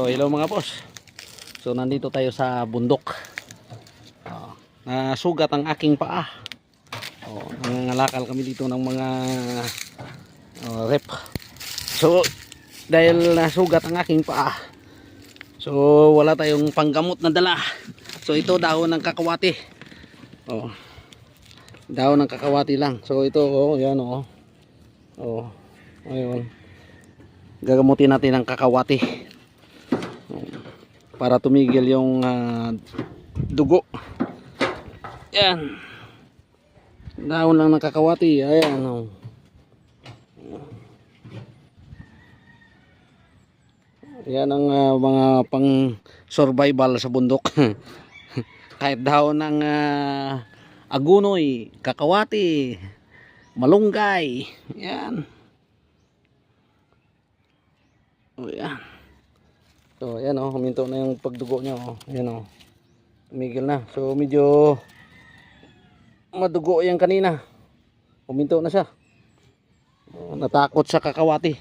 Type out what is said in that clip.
So, hello mga boss. So, nandito tayo sa bundok. Oh, nasugat ang aking paa. Oh, nangangalakal kami dito ng mga oh, rep. So, dahil nasugat ang aking paa. So, wala tayong panggamot na dala. So, ito dahon ng kakawati. Oh. Dahon ng kakawati lang. So, ito oh, yan oh. Oh. Ayun. Gagamutin natin ng kakawati para tumigil yung ah, dugo. Yan. Daon lang ng kakawati ayan oh. yan ang ah, mga pang survival sa bundok. Kahit daon ng ah, agunoy kakawati malunggay. Yan oh yan Ayan oh, huminto na yung pagdugo niya oh. Ayan oh. Tumigil na. So, medyo madugo yan kanina. Huminto na siya. Oh, natakot sa kakawati.